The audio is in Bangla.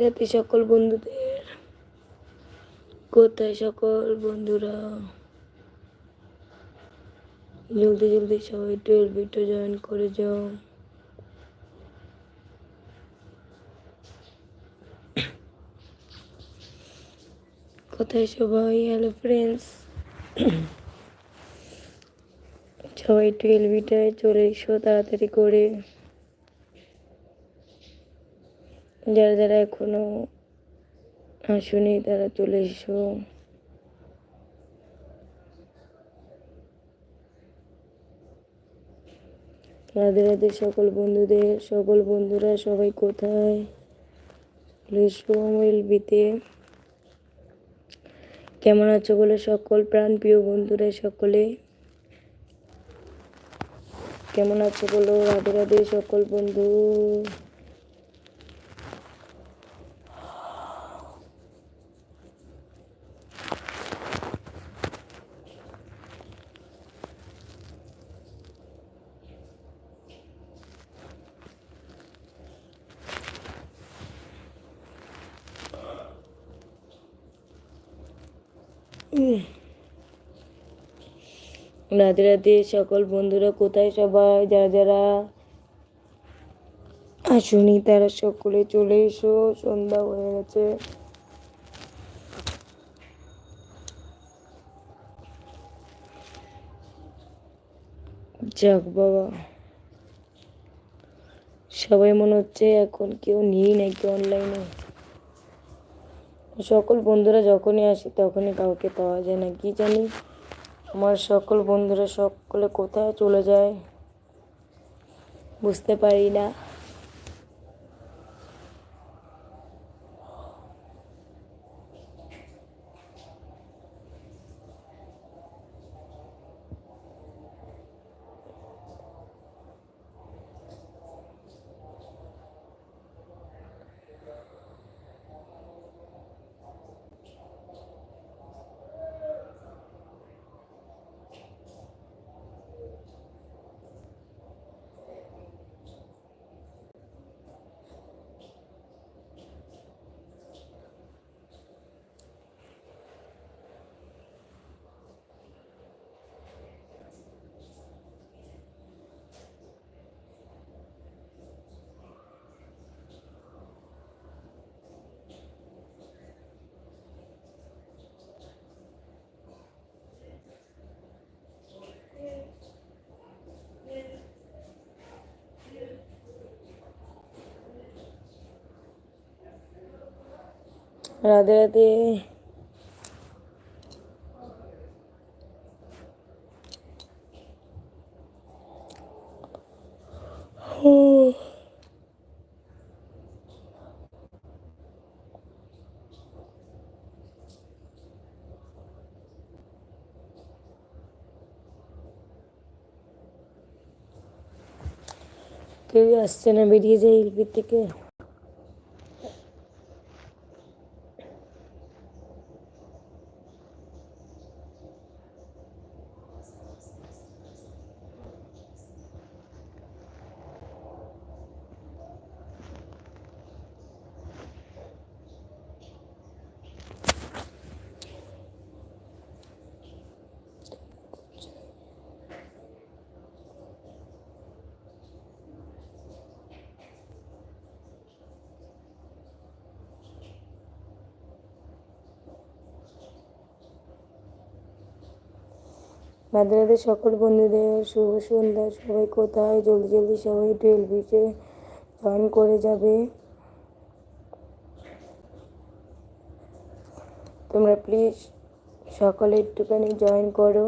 রাতে সকল বন্ধুদের কোথায় সকল বন্ধুরা জলদি জলদি সবাই টুয়েলভ ভিডিও জয়েন করে যাও। কোথায় সবাই হ্যালো ফ্রেন্ডস সবাই টুয়েলভ ভিটায় চলে এসো তাড়াতাড়ি করে। যারা যারা এখনও আসুনি, তারা চলে এসো। রাধে রাধে সকল বন্ধুদের, সকল বন্ধুরা সবাই কোথায়? কেমন আছো বলে সকল প্রাণ প্রিয় বন্ধুরা সকলে? কেমন আছো বলো রাধে রাধে সকল বন্ধু? রাধে রাধে সকল বন্ধুরা, কোথায় সবাই? যারা যারা আসুনি, তারা সকলে চলে এসো। সন্ধ্যা হয়ে গেছে। যাক বাবা। সবাই মনে হচ্ছে এখন কেউ নেই নাকি অনলাইনে সকল বন্ধুরা যখনই আসে তখনই কাউকে পাওয়া যায় না। কি জানি? আমার সকল বন্ধুরা সকলে কোথায় চলে যায়? বুঝতে পারি না। রাধে রাধে কেউ আসছে না বেরিয়ে যায় এলপির থেকে রাধে সকল বন্ধুদের শুভ সন্ধ্যা। সবাই কোথায়? জলদি জলদি সবাই টুয়েলভ বিচে জয়েন করে যাবে। তোমরা প্লিজ সকলে একটুখানি জয়েন করো।